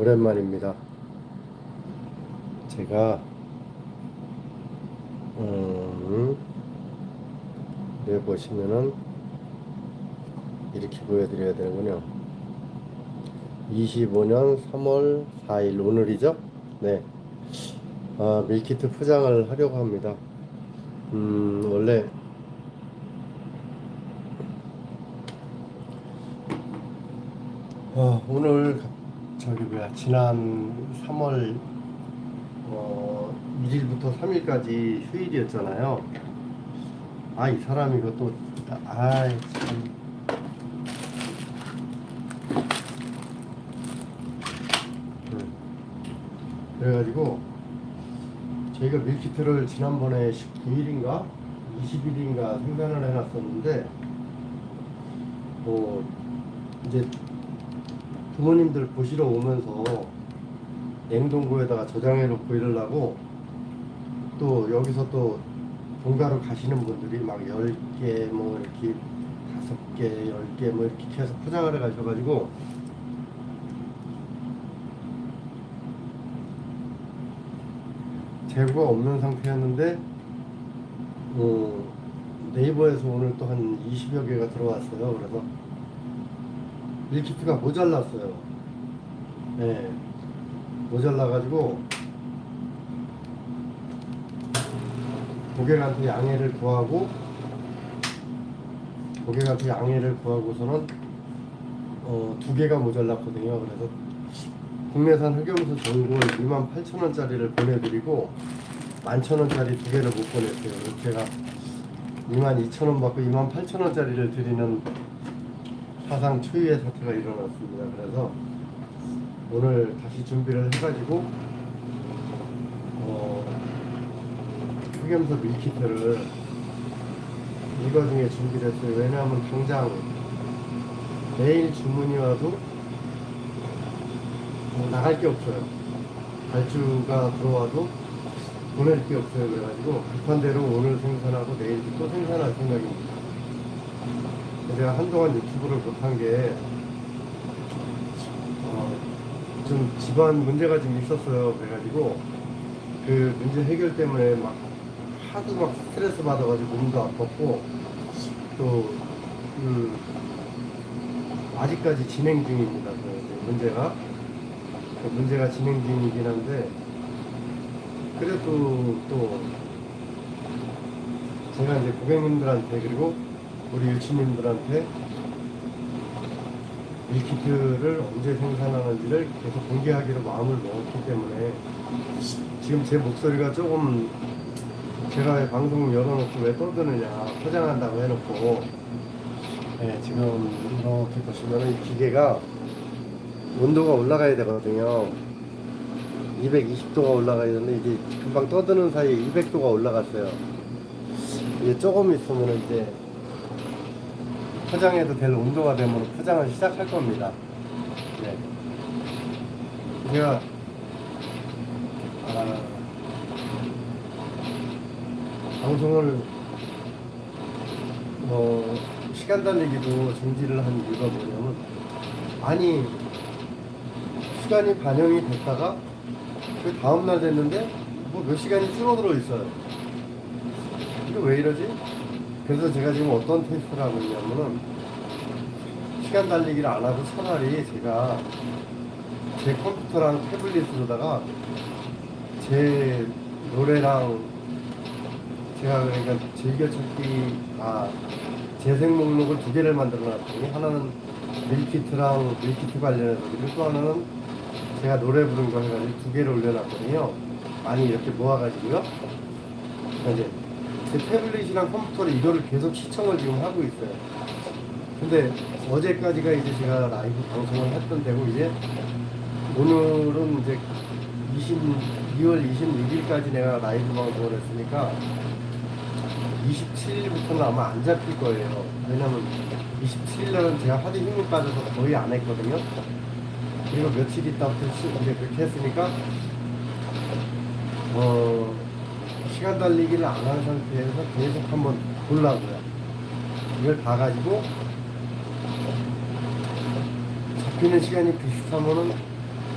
오랜만입니다. 제가 음, 여기 보시면은 이렇게 보여드려야 되는군요. 25년 3월 4일 오늘이죠? 네. 아, 밀키트 포장을 하려고 합니다. 음, 원래 아, 오늘 가- 저기 뭐야 지난 3월 어, 1일부터 3일까지 휴일이었잖아요. 아 이 사람 이거 또 아이 참. 음. 그래가지고 저희가 밀키트를 지난번에 19일인가 20일인가 생산을 해놨었는데 뭐 이제 부모님들 보시러 오면서 냉동고에다가 저장해 놓고 이러려고 또 여기서 또 본가로 가시는 분들이 막 10개 뭐 이렇게 5개, 10개 뭐 이렇게 계속 포장을 해 가셔가지고 재고가 없는 상태였는데 어, 네이버에서 오늘 또 한 20여 개가 들어왔어요. 그래서 밀키트가 모자랐어요. 네. 모자라가지고 고객한테 양해를 구하고 고객한테 양해를 구하고서는 어, 두 개가 모자랐거든요. 그래서 국내산 흑염소 전골 28,000원짜리를 보내드리고 11,000원짜리 두 개를 못 보냈어요. 제가 22,000원 받고 28,000원짜리를 드리는 사상 초유의 사태가 일어났습니다. 그래서 오늘 다시 준비를 해가지고 어, 흑염소 밀키트를 이거 중에 준비를 했어요. 왜냐하면 당장 내일 주문이 와도 뭐 나갈 게 없어요. 발주가 들어와도 보낼 게 없어요. 그래가지고 급한 대로 오늘 생산하고 내일 또 생산할 생각입니다. 제가 한동안 유튜브를 못한 게, 어, 좀 집안 문제가 좀 있었어요. 그래가지고, 그 문제 해결 때문에 막, 하도 막 스트레스 받아가지고 몸도 아팠고, 또, 그, 아직까지 진행 중입니다. 그 문제가. 그 문제가 진행 중이긴 한데, 그래도 또, 제가 이제 고객님들한테 그리고 우리 유치님들한테 밀키트를 언제 생산하는지를 계속 공개하기로 마음을 먹었기 때문에 지금 제 목소리가 조금 제가 왜 방송 열어놓고 왜 떠드느냐 포장한다고 해놓고 네, 지금 이렇게 보시면 이 기계가 온도가 올라가야 되거든요. 220도가 올라가야 되는데 이제 금방 떠드는 사이에 200도가 올라갔어요. 이제 조금 있으면 이제 포장해도 될 온도가 되면 포장을 시작할 겁니다. 네. 제가 아, 방송을 뭐 시간 달리기도 중지를 한 이유가 뭐냐면 아니 시간이 반영이 됐다가 그 다음 날 됐는데 뭐 몇 시간이 줄어들어 있어요. 이게 왜 이러지? 그래서 제가 지금 어떤 테스트를 하고 있냐면은 시간 달리기를 안 하고 차라리 제가 제 컴퓨터랑 태블릿으로다가 제 노래랑 제가 그러니까 즐겨찾기 아 재생 목록을 두 개를 만들어 놨더니 하나는 밀키트랑 밀키트 관련해서 그리고 또 하나는 제가 노래 부른 거 해가지고 두 개를 올려놨거든요. 많이 이렇게 모아가지고요. 그러니까 이제 제 태블릿이랑 컴퓨터로 이거를 계속 시청을 지금 하고 있어요. 근데 어제까지가 이제 제가 라이브 방송을 했던 데고 이제 오늘은 이제 22월 26일까지 내가 라이브 방송을 했으니까 27일부터는 아마 안 잡힐 거예요. 왜냐면 27일날은 제가 하도 힘이 빠져서 거의 안 했거든요. 그리고 며칠 있다부터 시- 이제 그렇게 했으니까 어 시간 달리기를 안 하는 상태에서 계속 한번 보려고요. 이걸 봐가지고 잡히는 시간이 비슷하면은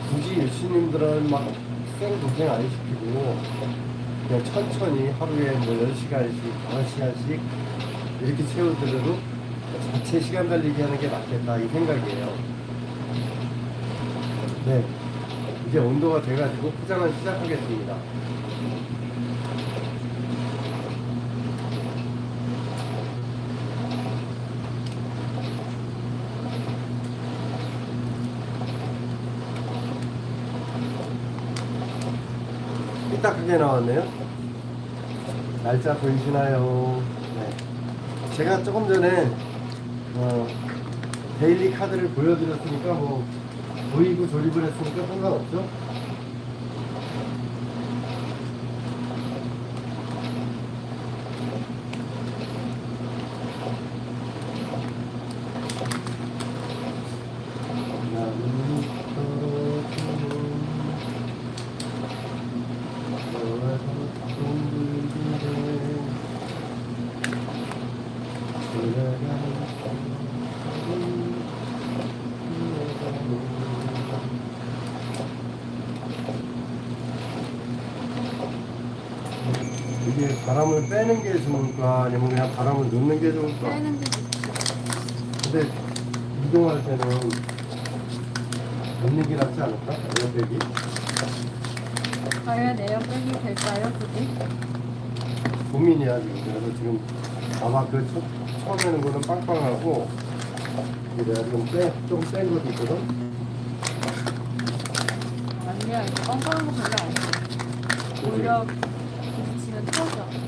굳이 유치님들은 막 생고생 안 시키고 그냥 천천히 하루에 뭐 10시간씩, 5시간씩 이렇게 채우더라도 자체 시간 달리기 하는 게 낫겠다 이 생각이에요. 네. 이제 온도가 돼가지고 포장을 시작하겠습니다. 삐딱하게 나왔네요. 날짜 보이시나요? 네. 제가 조금 전에 어, 데일리 카드를 보여드렸으니까 뭐 보이고 조립을 했으니까 상관없죠. 이게 바람을 빼는 게 좋을까 아니면 그냥 바람을 넣는 게 좋을까? 빼는 게. 근데 이동할 때는 넣는 게 낫지 않을까? 에어백이? 과연 에어백이 될까요, 그게? 고민이야 지금 그래서 지금 아마 그 첫, 처음에는 거는 빵빵하고 내가 좀 빼, 좀뺀 것도 있거든? 아니야, 이거 빵빵한 거 별로 안 돼. 오히려 부딪히면 터져.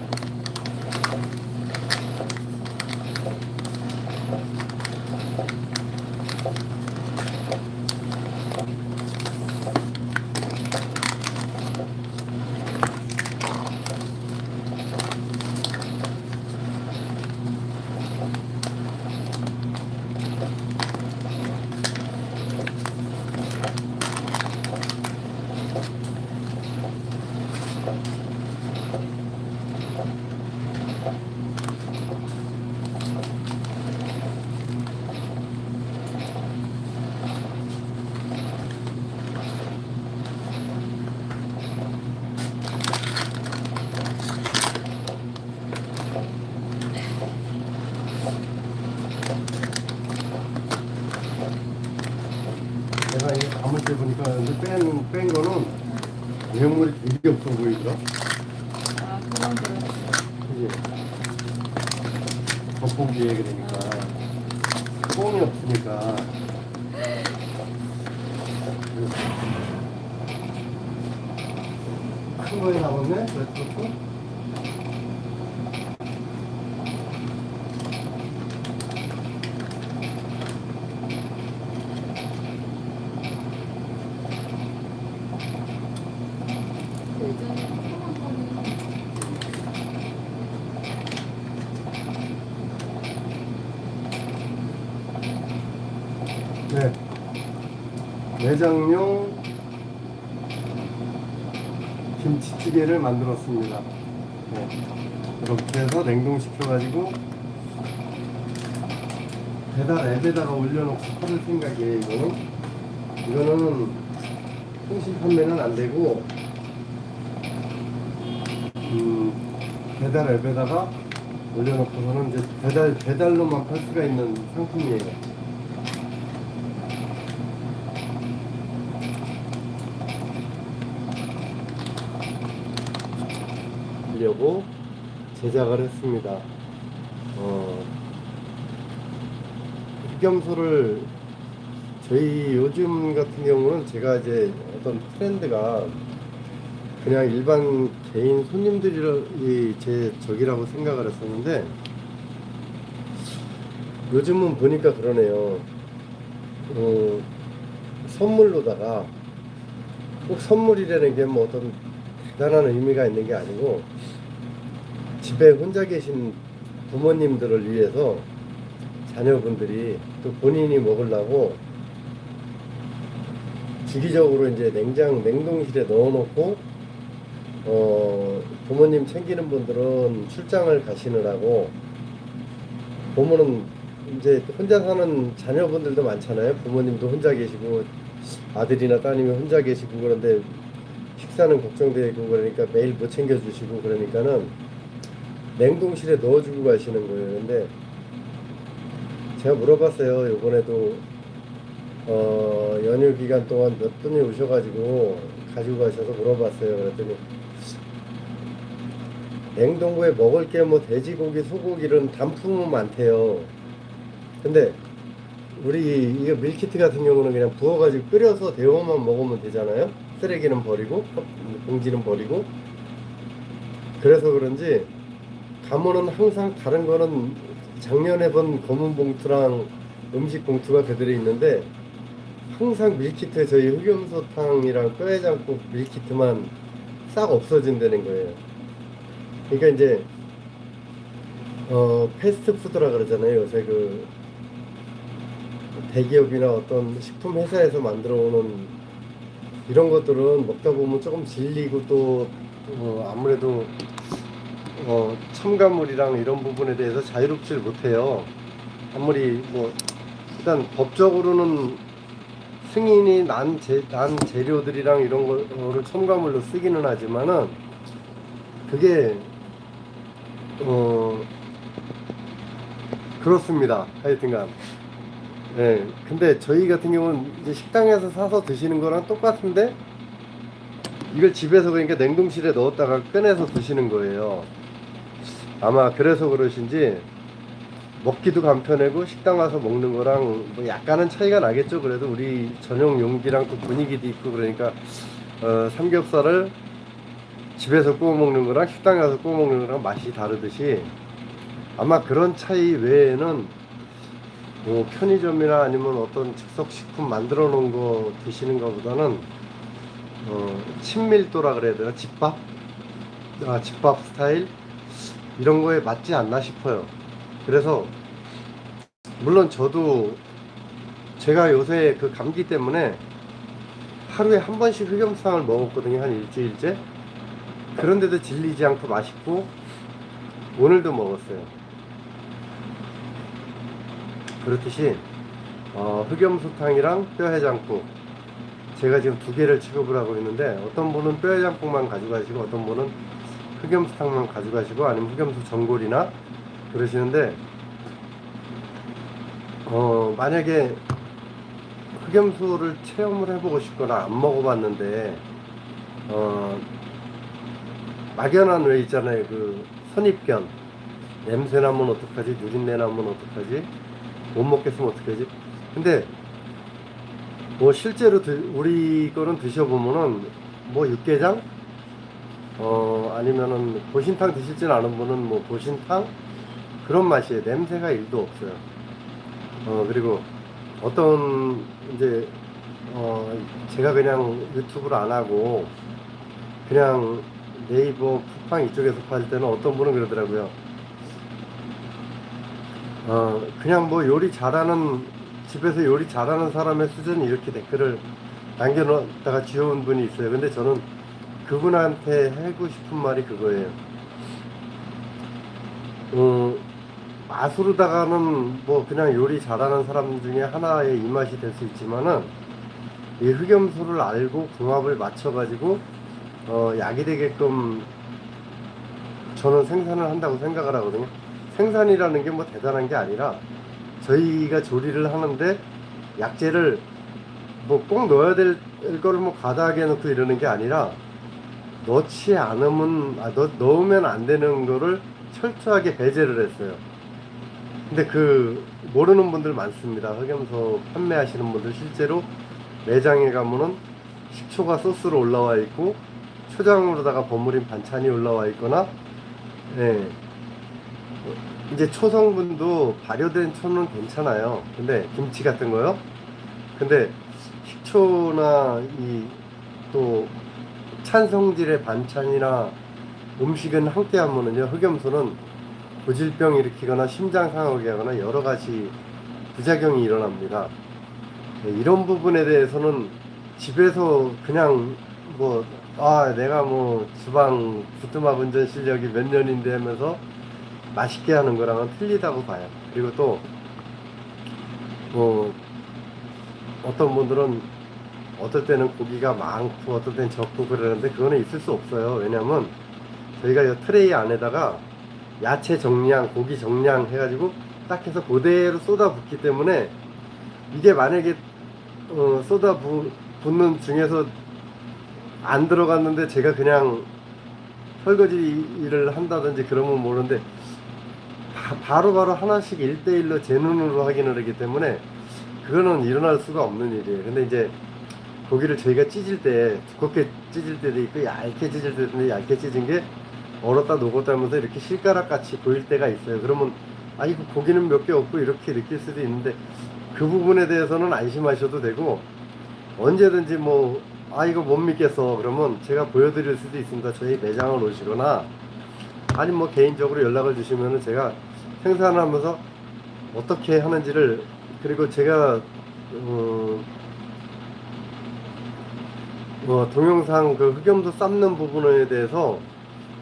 내가 이게 감을 때 보니까 근데 뺀, 뺀 거는 내용물이 되게 없어 보이더라? 아, 그건 그렇지. 그지? 겉보기에 그러니까 뽕이 없으니까 큰 거에 나왔네? 그것도? 예전에 조그만 거는 네. 내장용 김치찌개를 만들었습니다. 네. 이렇게 해서 냉동시켜가지고 배달 앱에다가 올려놓고 팔을 생각이에요, 이거는. 이거는 통신 판매는 안 되고, 음, 배달 앱에다가 올려놓고서는 이제 배달, 배달로만 팔 수가 있는 상품이에요. 하려고 제작을 했습니다. 어, 흑염소를 저희 요즘 같은 경우는 제가 이제 어떤 트렌드가 그냥 일반 개인 손님들이 제 적이라고 생각을 했었는데 요즘은 보니까 그러네요. 어, 선물로다가 꼭 선물이라는 게 뭐 어떤 대단한 의미가 있는 게 아니고 집에 혼자 계신 부모님들을 위해서 자녀분들이 또 본인이 먹으려고 주기적으로 이제 냉장 냉동실에 넣어놓고 어 부모님 챙기는 분들은 출장을 가시느라고 보면은 이제 혼자 사는 자녀분들도 많잖아요. 부모님도 혼자 계시고 아들이나 따님이 혼자 계시고 그런데 식사는 걱정되고 그러니까 매일 못 챙겨주시고 그러니까는 냉동실에 넣어주고 가시는 거예요. 근데 제가 물어봤어요. 요번에도 어, 연휴 기간 동안 몇 분이 오셔가지고 가지고 가셔서 물어봤어요. 그랬더니 냉동고에 먹을 게 뭐 돼지고기, 소고기는 단품은 많대요. 근데 우리 이거 밀키트 같은 경우는 그냥 부어가지고 끓여서 데워만 먹으면 되잖아요. 쓰레기는 버리고 봉지는 버리고 그래서 그런지 가면은 항상 다른 거는 작년에 본 검은 봉투랑 음식 봉투가 그대로 있는데 항상 밀키트 저희 흑염소탕이랑 뼈해장국 밀키트만 싹 없어진다는 거예요. 그러니까 이제 어 패스트푸드라 그러잖아요. 요새 그 대기업이나 어떤 식품 회사에서 만들어 오는 이런 것들은 먹다 보면 조금 질리고 또 어, 아무래도 어, 첨가물이랑 이런 부분에 대해서 자유롭질 못해요. 아무리 뭐 일단 법적으로는 승인이 난, 재, 난 재료들이랑 이런 거를 첨가물로 쓰기는 하지만은 그게 어 그렇습니다. 하여튼간 예. 근데 저희 같은 경우는 이제 식당에서 사서 드시는 거랑 똑같은데 이걸 집에서 그러니까 냉동실에 넣었다가 꺼내서 드시는 거예요. 아마 그래서 그러신지 먹기도 간편하고 식당 와서 먹는 거랑 뭐 약간은 차이가 나겠죠. 그래도 우리 전용 용기랑 또 분위기도 있고 그러니까 어, 삼겹살을 집에서 구워 먹는 거랑 식당에 가서 구워 먹는 거랑 맛이 다르듯이 아마 그런 차이 외에는 뭐 편의점이나 아니면 어떤 즉석식품 만들어 놓은 거 드시는 것보다는 어, 친밀도라 그래야 되나? 집밥? 아, 집밥 스타일 이런 거에 맞지 않나 싶어요. 그래서 물론 저도 제가 요새 그 감기 때문에 하루에 한 번씩 흑염상을 먹었거든요 한 일주일째 그런데도 질리지 않고 맛있고 오늘도 먹었어요. 그렇듯이 어, 흑염소탕이랑 뼈해장국 제가 지금 두 개를 취급을 하고 있는데 어떤 분은 뼈해장국만 가져가시고 어떤 분은 흑염소탕만 가져가시고 아니면 흑염소 전골이나 그러시는데 어, 만약에 흑염소를 체험을 해보고 싶거나 안 먹어봤는데 어, 막연한 왜 있잖아요. 그 선입견. 냄새 나면 어떡하지? 누린내 나면 어떡하지? 못 먹겠으면 어떡하지? 근데 뭐 실제로 드- 우리 거는 드셔보면은 뭐 육개장 어 아니면은 보신탕 드실진 않은 분은 뭐 보신탕 그런 맛이에요 냄새가 일도 없어요 어 그리고 어떤 이제 어 제가 그냥 유튜브를 안 하고 그냥 네이버 쿠팡 이쪽에서 팔 때는 어떤 분은 그러더라고요. 어 그냥 뭐 요리 잘하는 집에서 요리 잘하는 사람의 수준이 이렇게 댓글을 남겨놓다가 지워온 분이 있어요. 근데 저는 그분한테 하고 싶은 말이 그거예요. 어, 맛으로다가는 뭐 그냥 요리 잘하는 사람 중에 하나의 입맛이 될 수 있지만은 이 흑염소를 알고 궁합을 맞춰가지고 어, 약이 되게끔 저는 생산을 한다고 생각을 하거든요. 생산이라는 게 뭐 대단한 게 아니라 저희가 조리를 하는데 약재를 뭐 꼭 넣어야 될 거를 뭐 과다하게 넣고 이러는 게 아니라 넣지 않으면 아, 넣, 넣으면 안 되는 거를 철저하게 배제를 했어요. 근데 그 모르는 분들 많습니다. 흑염소 판매하시는 분들 실제로 매장에 가면은 식초가 소스로 올라와 있고 초장으로다가 버무린 반찬이 올라와 있거나 예. 이제 초성분도 발효된 초는 괜찮아요. 근데 김치 같은 거요. 근데 식초나 이또 찬성질의 반찬이나 음식은 함께 하면은요 흑염소는 고질병 일으키거나 심장 상하게 하거나 여러 가지 부작용이 일어납니다. 네, 이런 부분에 대해서는 집에서 그냥 뭐, 아, 내가 뭐 주방 부뚜막 운전 실력이 몇 년인데 하면서 맛있게 하는 거랑은 틀리다고 봐요. 그리고 또, 뭐, 어떤 분들은 어떨 때는 고기가 많고 어떨 때는 적고 그러는데 그거는 있을 수 없어요. 왜냐면 저희가 이 트레이 안에다가 야채 정량, 고기 정량 해가지고 딱 해서 그대로 쏟아 붓기 때문에 이게 만약에 어, 쏟아 부, 붓는 중에서 안 들어갔는데 제가 그냥 설거지 일을 한다든지 그러면 모르는데 바, 바로 바로 하나씩 1대1로 제 눈으로 확인을 하기 때문에 그거는 일어날 수가 없는 일이에요. 근데 이제 고기를 저희가 찢을 때 두껍게 찢을 때도 있고 얇게 찢을 때도 있는데 얇게 찢은 게 얼었다 녹았다 하면서 이렇게 실가락 같이 보일 때가 있어요. 그러면 아 이거 고기는 몇 개 없고 이렇게 느낄 수도 있는데 그 부분에 대해서는 안심하셔도 되고 언제든지 뭐 아 이거 못 믿겠어 그러면 제가 보여드릴 수도 있습니다. 저희 매장을 오시거나 아니 뭐 개인적으로 연락을 주시면은 제가 생산하면서 어떻게 하는지를 그리고 제가 어, 어, 동영상 그 흑염소 삶는 부분에 대해서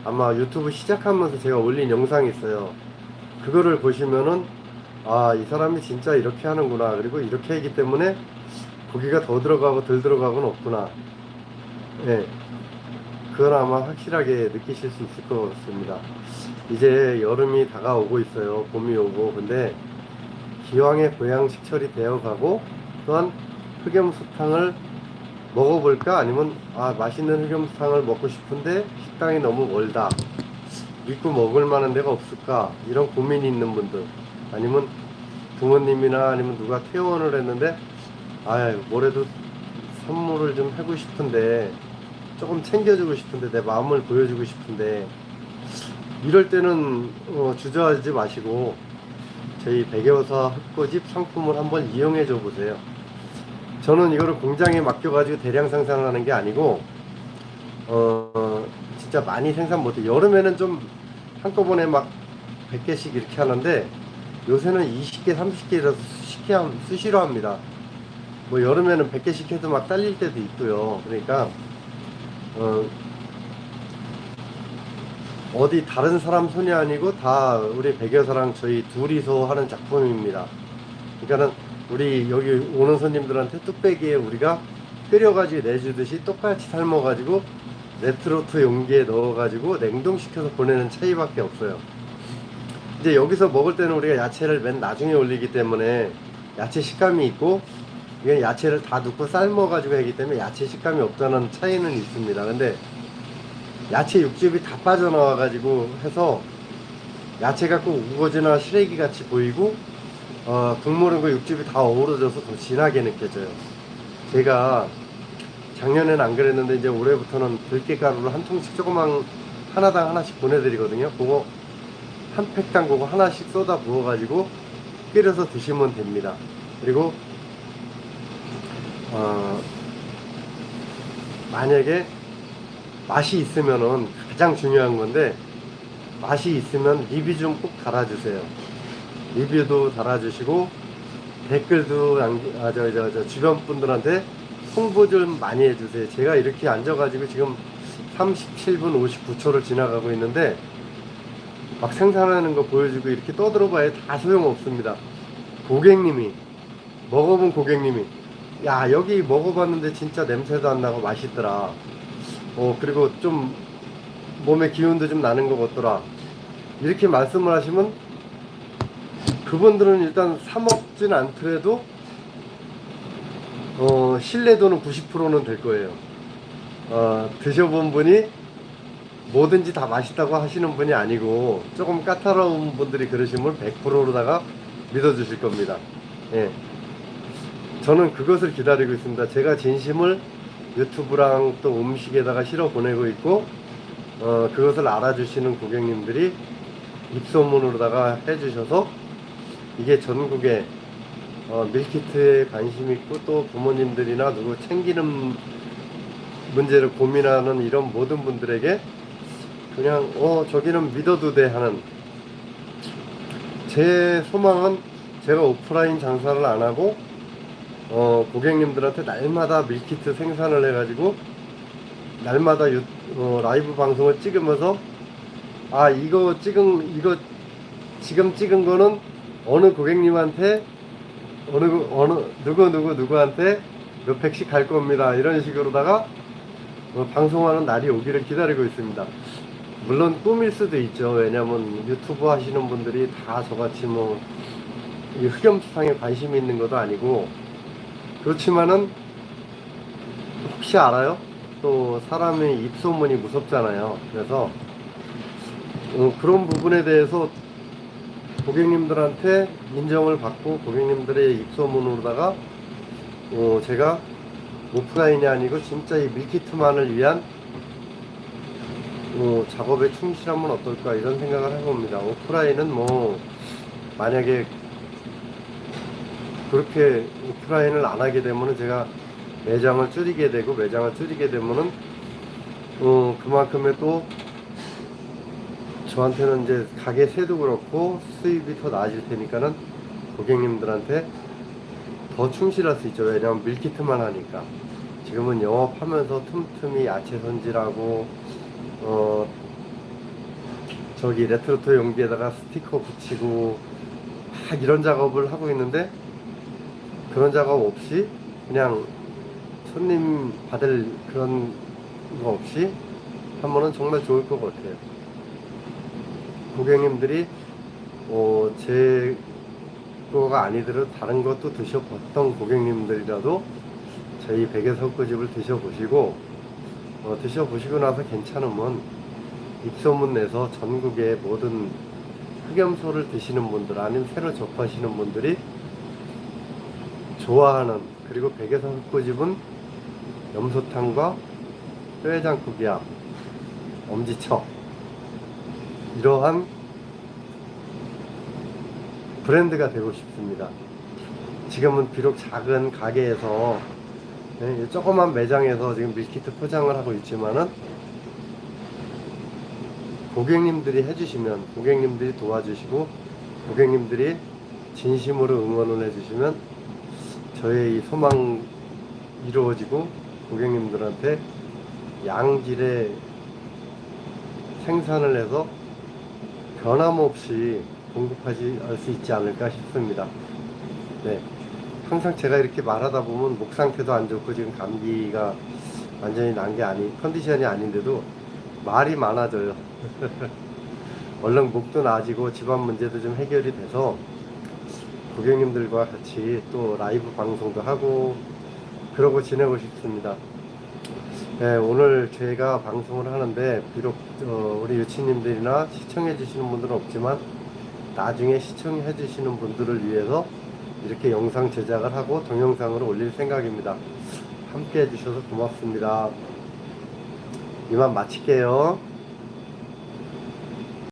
아마 유튜브 시작하면서 제가 올린 영상이 있어요. 그거를 보시면은 아 이 사람이 진짜 이렇게 하는구나 그리고 이렇게 하기 때문에 고기가 더 들어가고 덜 들어가고는 없구나. 예. 그건 아마 확실하게 느끼실 수 있을 것 같습니다. 이제 여름이 다가오고 있어요. 봄이 오고. 근데 기왕에 보양식철이 되어가고 또한 흑염소탕을 먹어볼까? 아니면 아 맛있는 흑염소탕을 먹고 싶은데 식당이 너무 멀다. 믿고 먹을 만한 데가 없을까? 이런 고민이 있는 분들 아니면 부모님이나 아니면 누가 퇴원을 했는데 아 뭐래도 선물을 좀 하고 싶은데 조금 챙겨주고 싶은데 내 마음을 보여주고 싶은데 이럴 때는 어, 주저하지 마시고 저희 백여사 흑고집 상품을 한번 이용해 줘 보세요. 저는 이거를 공장에 맡겨가지고 대량 생산을 하는 게 아니고 어 진짜 많이 생산 못해. 여름에는 좀 한꺼번에 막 100개씩 이렇게 하는데 요새는 20개, 30개라서 쉽게 함- 수시로 합니다. 뭐 여름에는 100개씩 해도 막 딸릴 때도 있고요. 그러니까 어 어디 다른 사람 손이 아니고 다 우리 백여사랑 저희 둘이서 하는 작품입니다. 그러니까는 우리 여기 오는 손님들한테 뚝배기에 우리가 끓여가지고 내주듯이 똑같이 삶아가지고 레트로트 용기에 넣어가지고 냉동시켜서 보내는 차이밖에 없어요. 이제 여기서 먹을 때는 우리가 야채를 맨 나중에 올리기 때문에 야채 식감이 있고 이게 야채를 다 넣고 삶아가지고 하기 때문에 야채 식감이 없다는 차이는 있습니다. 근데 야채 육즙이 다 빠져나와가지고 해서 야채가 꼭 우거지나 시래기 같이 보이고 어, 국물은 그 육즙이 다 어우러져서 더 진하게 느껴져요. 제가 작년에는 안 그랬는데 이제 올해부터는 들깨가루를 한 통씩 조그만 하나당 하나씩 보내드리거든요. 그거 한 팩당 그거 하나씩 쏟아 부어가지고 끓여서 드시면 됩니다. 그리고 어, 만약에 맛이 있으면은 가장 중요한 건데 맛이 있으면 리뷰 좀 꼭 달아주세요. 리뷰도 달아주시고 댓글도 남기, 아, 저, 저, 저, 주변 분들한테 홍보 좀 많이 해주세요. 제가 이렇게 앉아가지고 지금 37분 59초를 지나가고 있는데 막 생산하는 거 보여주고 이렇게 떠들어봐야 다 소용없습니다. 고객님이 먹어본 고객님이 야 여기 먹어봤는데 진짜 냄새도 안 나고 맛있더라. 어 그리고 좀 몸에 기운도 좀 나는 것 같더라. 이렇게 말씀을 하시면 그분들은 일단 사 먹진 않더라도 어 신뢰도는 90%는 될 거예요. 어 드셔본 분이 뭐든지 다 맛있다고 하시는 분이 아니고 조금 까다로운 분들이 그러시면 100%로다가 믿어주실 겁니다. 예. 저는 그것을 기다리고 있습니다. 제가 진심을 유튜브랑 또 음식에다가 실어 보내고 있고, 어, 그것을 알아주시는 고객님들이 입소문으로다가 해주셔서 이게 전국에 어, 밀키트에 관심 있고 또 부모님들이나 누구 챙기는 문제를 고민하는 이런 모든 분들에게 그냥 어 저기는 믿어도 돼 하는 제 소망은 제가 오프라인 장사를 안 하고 어 고객님들한테 날마다 밀키트 생산을 해가지고 날마다 유, 어, 라이브 방송을 찍으면서 아 이거 찍은 이거 지금 찍은 거는 어느 고객님한테 어느 고- 어느 누구 누구 누구한테 몇 팩씩 갈 겁니다. 이런 식으로다가 어, 방송하는 날이 오기를 기다리고 있습니다. 물론 꿈일 수도 있죠. 왜냐면 유튜브 하시는 분들이 다 저같이 뭐, 이 흑염수탕에 관심이 있는 것도 아니고, 그렇지만은, 혹시 알아요? 또 사람의 입소문이 무섭잖아요. 그래서, 어, 그런 부분에 대해서 고객님들한테 인정을 받고 고객님들의 입소문으로다가 어, 제가 오프라인이 아니고 진짜 이 밀키트만을 위한 어, 작업에 충실하면 어떨까 이런 생각을 해봅니다. 오프라인은 뭐 만약에 그렇게 오프라인을 안 하게 되면은 제가 매장을 줄이게 되고 매장을 줄이게 되면은 어, 그만큼의 또 저한테는 이제 가게 세도 그렇고 수입이 더 나아질 테니까는 고객님들한테 더 충실할 수 있죠. 왜냐면 밀키트만 하니까. 지금은 영업하면서 틈틈이 야채 손질하고, 어, 저기 레트로토 용기에다가 스티커 붙이고, 막 이런 작업을 하고 있는데, 그런 작업 없이 그냥 손님 받을 그런 거 없이 하면은 정말 좋을 것 같아요. 고객님들이 어, 제 거가 아니더라도 다른 것도 드셔봤던 고객님들이라도 저희 베개 석고집을 드셔보시고 어, 드셔보시고 나서 괜찮으면 입소문 내서 전국의 모든 흑염소를 드시는 분들 아니면 새로 접하시는 분들이 좋아하는 그리고 베개사 흑고집은 염소탕과 뼈해장국이야. 엄지척 이러한 브랜드가 되고 싶습니다. 지금은 비록 작은 가게에서 네, 이 조그만 매장에서 지금 밀키트 포장을 하고 있지만은 고객님들이 해주시면 고객님들이 도와주시고 고객님들이 진심으로 응원을 해주시면 저의 이 소망 이루어지고 고객님들한테 양질의 생산을 해서 변함없이 공급하지 할 수 있지 않을까 싶습니다. 네. 항상 제가 이렇게 말하다 보면 목 상태도 안 좋고 지금 감기가 완전히 난 게 아니, 컨디션이 아닌데도 말이 많아져요. 얼른 목도 나아지고 집안 문제도 좀 해결이 돼서 고객님들과 같이 또 라이브 방송도 하고 그러고 지내고 싶습니다. 네, 오늘 제가 방송을 하는데 비록 어, 우리 유치님들이나 시청해 주시는 분들은 없지만 나중에 시청해 주시는 분들을 위해서 이렇게 영상 제작을 하고 동영상으로 올릴 생각입니다. 함께 해주셔서 고맙습니다. 이만 마칠게요.